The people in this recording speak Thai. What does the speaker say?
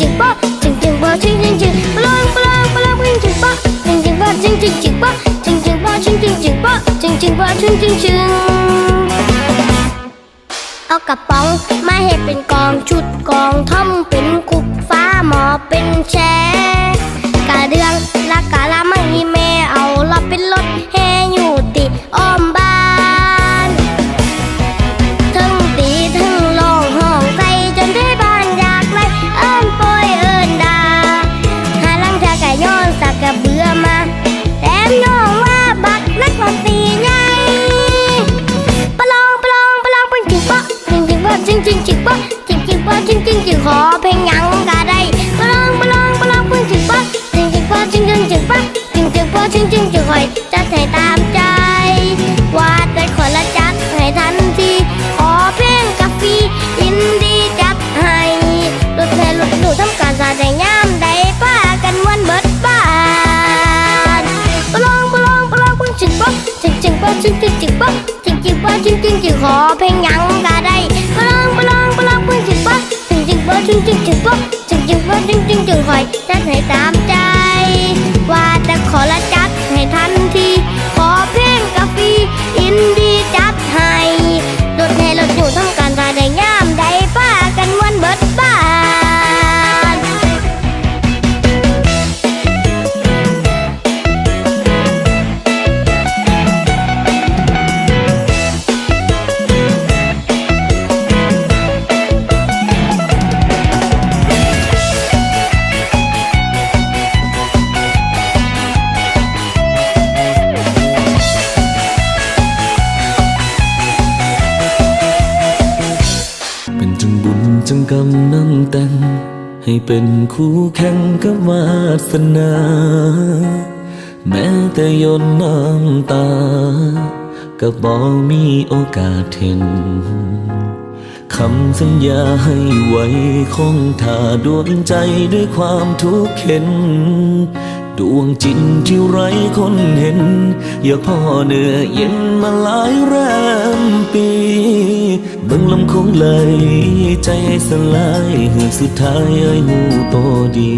จิงปะจิงจิงบ่จิงจิงจิงปลางปลางปลางจิงจิงบ่จิงจิงบ่จิงจิงจิงบ่จิงจิงบ่จิงจิงจิงบ่จิงจิงบ่จิงจิงจิงเอากระป๋องมาให้เป็นกองชุดกองท่อมเป็นคุกฟ้าหมอเป็นแชกะเดืองละกะละไม่มีแม่เอาละเป็นรถแฮอยู่ติอ้อม งจิงจิงจิงจิงปะจิงจิงปะจิงจิงจิงขอเพลงยังก็ได้ปลองปลองปลองเป็นจิงปะจิงจิงปะจิงจิงจิงปะจิงจิงปะจิงจิงจิงคอยจะใส่ตามใจว่า จิงจึงจิงจิงจึงจิงป๊อกจิงจึงจึงหอยจัดให้ตามใจ ว่าแต่ขอละจัด ให้เป็นคู่แข่งกับวาสนา แม้แต่ยนน้ำตา ก็บอกมีโอกาสเห็นคำสัญญาให้ไว้คงท่าดวงใจด้วยความทุกข์เข็น ดวงจิตที่ไรคนเห็น อย่าพ่อเหนือเย็นมาหลายแรมปีเบิ่งลำคงเลยใจให้สลายเหือสุดท้ายไอ้หูโตดี